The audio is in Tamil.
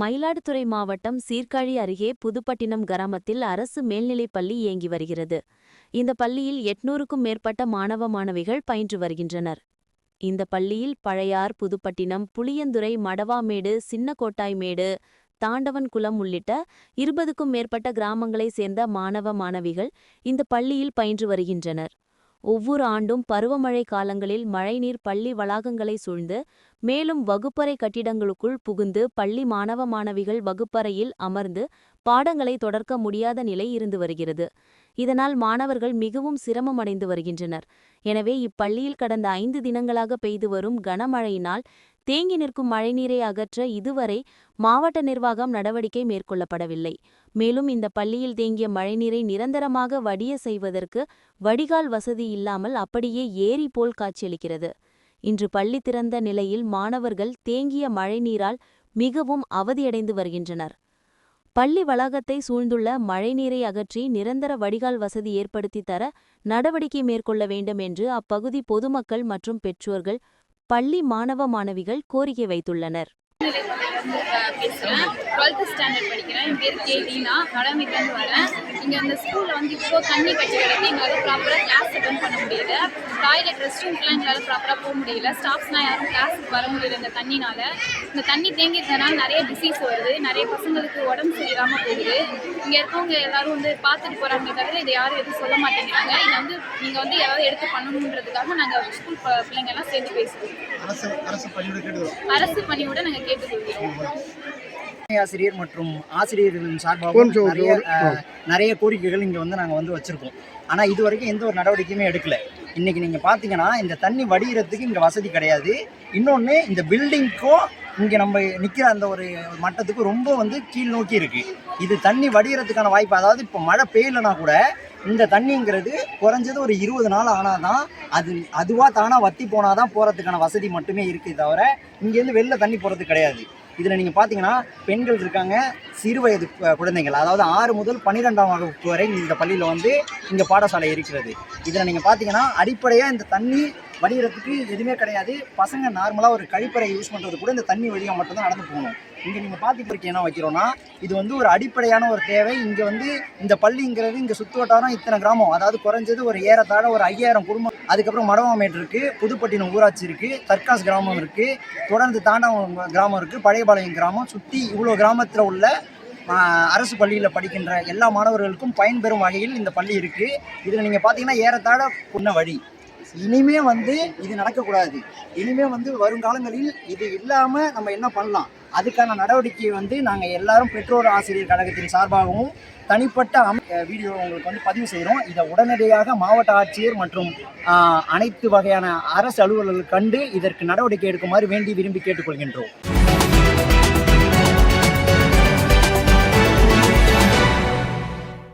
மயிலாடுதுறை மாவட்டம் சீர்காழி அருகே புதுப்பட்டினம் கிராமத்தில் அரசு மேல்நிலைப் பள்ளி இயங்கி வருகிறது. இந்த பள்ளியில் எட்நூறுக்கும் மேற்பட்ட மாணவ மாணவிகள் பயின்று வருகின்றனர். இந்த பள்ளியில் பழையார் புதுப்பட்டினம் புளியந்துறை மடவாமேடு சின்னக்கோட்டாய்மேடு தாண்டவன்குளம் உள்ளிட்ட இருபதுக்கும் மேற்பட்ட கிராமங்களைச் சேர்ந்த மாணவ மாணவிகள் இந்த பள்ளியில் பயின்று வருகின்றனர். ஒவ்வொரு ஆண்டும் பருவமழை காலங்களில் மழைநீர் பள்ளி வளாகங்களை சூழ்ந்து மேலும் வகுப்பறை கட்டிடங்களுக்குள் புகுந்து பள்ளி மாணவ மாணவிகள் வகுப்பறையில் அமர்ந்து பாடங்களை தொடர்க்க முடியாத நிலை இருந்து வருகிறது. இதனால் மாணவர்கள் மிகவும் சிரமமடைந்து வருகின்றனர். எனவே இப்பள்ளியில் கடந்த ஐந்து தினங்களாக பெய்து வரும் கனமழையினால் தேங்கி நிற்கும் மழைநீரை அகற்ற இதுவரை மாவட்ட நிர்வாகம் நடவடிக்கை மேற்கொள்ளப்படவில்லை. மேலும் இந்த பள்ளியில் தேங்கிய மழைநீரை நிரந்தரமாக வடிய செய்வதற்கு வடிகால் வசதி இல்லாமல் அப்படியே ஏரி போல் காட்சியளிக்கிறது. இன்று பள்ளி திறந்த நிலையில் மாணவர்கள் தேங்கிய மழைநீரால் மிகவும் அவதியடைந்து வருகின்றனர். பள்ளி வளாகத்தை சூழ்ந்துள்ள மழைநீரை அகற்றி நிரந்தர வடிகால் வசதி ஏற்படுத்தி தர நடவடிக்கை மேற்கொள்ள வேண்டும் என்று அப்பகுதி பொதுமக்கள் மற்றும் பெற்றோர்கள் பள்ளி மாணவ மாணவிகள் கோரிக்கை வைத்துள்ளனர். பேசுகிறேன் டுவெல்த்து ஸ்டாண்டர்ட் படிக்கிறேன். என் பேர் கே லீனா. கடமைக்கு வரேன். இங்கே அந்த ஸ்கூலில் வந்து இப்போ தண்ணி கட்டி கிடக்கு. எங்களால் ப்ராப்பராக கிளாஸ் அட்டன் பண்ண முடியல. டாய்லெட் ரெஸ்ட் ரூம்க்குலாம் எங்களால் ப்ராப்பராக போக முடியல. ஸ்டாஃப்ஸ்லாம் யாரும் கிளாஸுக்கு வர முடியல இந்த தண்ணினால. இந்த தண்ணி தேங்கிட்டதுனால நிறைய டிசீஸ் வருது. நிறைய பசங்களுக்கு உடம்பு சரியில்லாமல் போகுது. இங்கே இருக்கவங்க எல்லாரும் வந்து பார்த்துட்டு போகிறாங்க தவிர இதை யாரும் எதுவும் சொல்ல மாட்டேங்கிறாங்க. இதை வந்து நீங்கள் வந்து யாராவது எடுத்து பண்ணணுன்றதுக்காக நாங்கள் ஸ்கூல் பிள்ளைங்க எல்லாம் சேர்ந்து பேசுவோம். அரசு பணியோட நாங்கள் கேட்டுக்கொள்கிறோம் ஆசிரியர் மற்றும் ஆசிரியர்களின் சார்பாக நிறைய நிறைய கோரிக்கைகள் இங்கே வந்து நாங்கள் வந்து வச்சுருக்கோம். ஆனால் இது வரைக்கும் எந்த ஒரு நடவடிக்கையுமே எடுக்கல. இன்றைக்கி நீங்கள் பார்த்தீங்கன்னா இந்த தண்ணி வடிகிறதுக்கு இங்கே வசதி கிடையாது. இன்னொன்று இந்த பில்டிங்க்கும் இங்கே நம்ம நிற்கிற அந்த ஒரு மட்டத்துக்கு ரொம்ப வந்து கீழ் நோக்கி இருக்குது இது தண்ணி வடிகிறதுக்கான வாய்ப்பு அதாவது இப்போ மழை பெய்யலைனா கூட இந்த தண்ணிங்கிறது குறைஞ்சது ஒரு இருபது நாள் ஆனால் தான் அது அதுவாக தானாக வத்தி போனால் தான் போகிறதுக்கான வசதி மட்டுமே இருக்குது தவிர இங்கேருந்து வெளில தண்ணி போகிறது கிடையாது. இதில் நீங்கள் பார்த்தீங்கன்னா பெண்கள் இருக்காங்க சிறு வயது குழந்தைகள் அதாவது ஆறு முதல் பன்னிரெண்டாம் வகுப்பு வரை இந்த பள்ளியில் வந்து இங்கே பாடசாலை இருக்கிறது. இதில் நீங்கள் பார்த்தீங்கன்னா அடிப்படையாக இந்த தண்ணி வடிகிறதுக்கு எதுவுமே கிடையாது. பசங்க நார்மலாக ஒரு கழிப்பறை யூஸ் பண்ணுறது கூட இந்த தண்ணி வழியாக மட்டும்தான் நடந்து போகணும். இங்கே நீங்கள் பார்த்துட்டு என்ன வைக்கிறோன்னா இது வந்து ஒரு அடிப்படையான ஒரு தேவை. இங்கே வந்து இந்த பள்ளிங்கிறது இங்கே சுற்று வட்டாரம் இத்தனை கிராமம். அதாவது குறைஞ்சது ஒரு ஏறத்தாழ ஒரு ஐயாயிரம் குடும்பம். அதுக்கப்புறம் மடவாமேட் இருக்குது புதுப்பட்டினம் ஊராட்சி இருக்குது தர்காஸ் கிராமம் இருக்குது தொடர்ந்து தாண்டவம் கிராமம் இருக்குது பழையபாளையம் கிராமம். சுற்றி இவ்வளோ கிராமத்தில் உள்ள அரசு பள்ளியில் படிக்கின்ற எல்லா மாணவர்களுக்கும் பயன்பெறும் வகையில் இந்த பள்ளி இருக்குது இதில் நீங்கள் பார்த்தீங்கன்னா ஏறத்தாழ புண்ண வழி. இனிமே வந்து இது நடக்கக்கூடாது. இனிமே வந்து வருங்காலங்களில் இது இல்லாமல் நம்ம என்ன பண்ணலாம்? அதுக்கான நடவடிக்கையை வந்து நாங்கள் எல்லாரும் பெற்றோர் ஆசிரியர் கழகத்தின் சார்பாகவும் தனிப்பட்ட அமை வீடியோ உங்களுக்கு வந்து பதிவு செய்கிறோம் இதை உடனடியாக மாவட்ட ஆட்சியர் மற்றும் அனைத்து வகையான அரசு அலுவலர்கள் கண்டு இதற்கு நடவடிக்கை எடுக்குமாறு வேண்டி விரும்பி கேட்டுக்கொள்கின்றோம்.